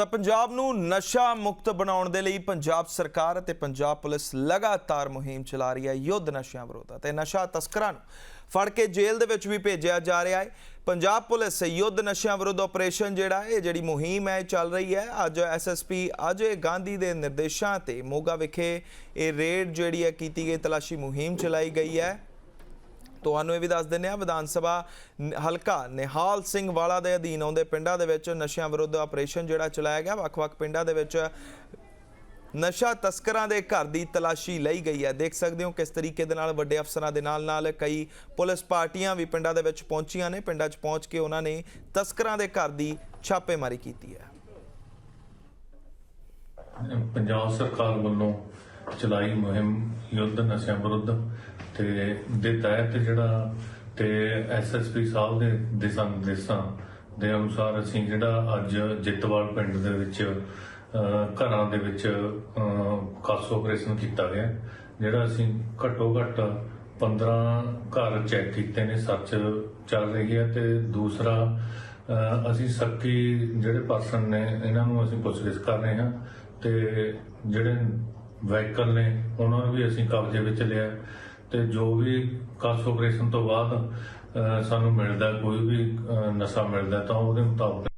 ਤਾਂ ਪੰਜਾਬ ਨੂੰ ਨਸ਼ਾ ਮੁਕਤ ਬਣਾਉਣ ਦੇ ਲਈ ਪੰਜਾਬ ਸਰਕਾਰ ਅਤੇ ਪੰਜਾਬ ਪੁਲਿਸ ਲਗਾਤਾਰ ਮੁਹਿੰਮ ਚਲਾ ਰਹੀ ਹੈ ਯੁੱਧ ਨਸ਼ਿਆਂ ਵਿਰੁੱਧ ਅਤੇ ਨਸ਼ਾ ਤਸਕਰਾਂ ਨੂੰ ਫੜ ਕੇ ਜੇਲ੍ਹ ਦੇ ਵਿੱਚ ਵੀ ਭੇਜਿਆ ਜਾ ਰਿਹਾ ਹੈ। ਪੰਜਾਬ ਪੁਲਿਸ ਯੁੱਧ ਨਸ਼ਿਆਂ ਵਿਰੁੱਧ ਆਪਰੇਸ਼ਨ ਜਿਹੜਾ ਇਹ ਜਿਹੜੀ ਮੁਹਿੰਮ ਹੈ, ਇਹ ਚੱਲ ਰਹੀ ਹੈ। ਅੱਜ ਐਸਐਸਪੀ ਅਜੇ ਗਾਂਧੀ ਦੇ ਨਿਰਦੇਸ਼ਾਂ ਤੇ ਮੋਗਾ ਵਿਖੇ ਇਹ ਰੇਡ ਜਿਹੜੀ ਹੈ, ਕੀਤੀ ਗਈ ਤਲਾਸ਼ੀ ਮੁਹਿੰਮ ਚਲਾਈ ਗਈ ਹੈ। ਤੁਹਾਨੂੰ ਇਹ ਵੀ ਦੱਸ ਦਿੰਦੇ ਹਾਂ, ਵਿਧਾਨ ਸਭਾ ਨ- ਹਲਕਾ ਨਿਹਾਲ ਸਿੰਘ ਵਾਲਾ ਦੇ ਅਧੀਨ ਆਉਂਦੇ ਪਿੰਡਾਂ ਦੇ ਵਿੱਚ ਨਸ਼ਿਆਂ ਵਿਰੁੱਧ ਆਪਰੇਸ਼ਨ ਜਿਹੜਾ ਚਲਾਇਆ ਗਿਆ। ਵੱਖ-ਵੱਖ ਪਿੰਡਾਂ ਦੇ ਵਿੱਚ ਨਸ਼ਾ ਤਸਕਰਾਂ ਦੇ ਘਰ ਦੀ ਤਲਾਸ਼ੀ ਲਈ ਗਈ ਹੈ। ਦੇਖ ਸਕਦੇ ਹੋ ਕਿਸ ਤਰੀਕੇ ਦੇ ਨਾਲ ਵੱਡੇ ਅਫਸਰਾਂ ਦੇ ਨਾਲ ਨਾਲ ਕਈ ਪੁਲਿਸ ਪਾਰਟੀਆਂ ਵੀ ਪਿੰਡਾਂ ਦੇ ਵਿੱਚ ਪਹੁੰਚੀਆਂ ਨੇ। ਪਿੰਡਾਂ 'ਚ ਪਹੁੰਚ ਕੇ ਉਹਨਾਂ ਨੇ ਤਸਕਰਾਂ ਦੇ ਘਰ ਦੀ ਛਾਪੇਮਾਰੀ ਕੀਤੀ ਹੈ। ਪੰਜਾਬ ਸਰਕਾਰ ਵੱਲੋਂ ਚਲਾਈ ਮੁਹਿੰਮ ਯੁੱਧ ਨਸ਼ਿਆਂ ਵਿਰੁੱਧ ਤੇ ਦੇ ਤਹਿਤ ਜਿਹੜਾ ਤੇ ਐਸਐਸਪੀ ਸਾਹਿਬ ਦੇ ਦਿਸ਼ਾ ਨਿਰਦੇਸ਼ਾਂ ਦੇ ਅਨੁਸਾਰ ਅਸੀਂ ਜਿਹੜਾ ਅੱਜ ਜਿੱਤਵਾਲ ਪਿੰਡ ਦੇ ਵਿੱਚ ਘਰਾਂ ਦੇ ਵਿੱਚ ਅਹ, ਆਪਰੇਸ਼ਨ ਕੀਤਾ ਗਿਆ ਜਿਹੜਾ ਅਸੀਂ ਘੱਟੋ ਘੱਟ 15 ਘਰ ਚੈੱਕ ਕੀਤੇ ਨੇ ਸਰਚ ਚੱਲ ਰਹੀ ਹੈ ਤੇ ਦੂਸਰਾ ਅਸੀਂ ਸੱਕੀ ਜਿਹੜੇ ਪਰਸਨ ਨੇ ਇਹਨਾਂ ਨੂੰ ਅਸੀਂ ਪੁੱਛਗਿੱਛ ਕਰ ਰਹੇ ਹਾਂ ਤੇ ਜਿਹੜੇ ਵਹੀਕਲ ਨੇ, ਉਹਨਾਂ ਨੂੰ ਵੀ ਅਸੀਂ ਕਬਜ਼ੇ ਵਿੱਚ ਲਿਆ। ਤੇ ਜੋ ਵੀ ਕਾਸ ਆਪਰੇਸ਼ਨ ਤੋਂ ਬਾਅਦ ਸਾਨੂੰ ਮਿਲਦਾ, ਕੋਈ ਵੀ ਨਸ਼ਾ ਮਿਲਦਾ, ਤਾਂ ਉਹਦੇ ਮੁਤਾਬਕ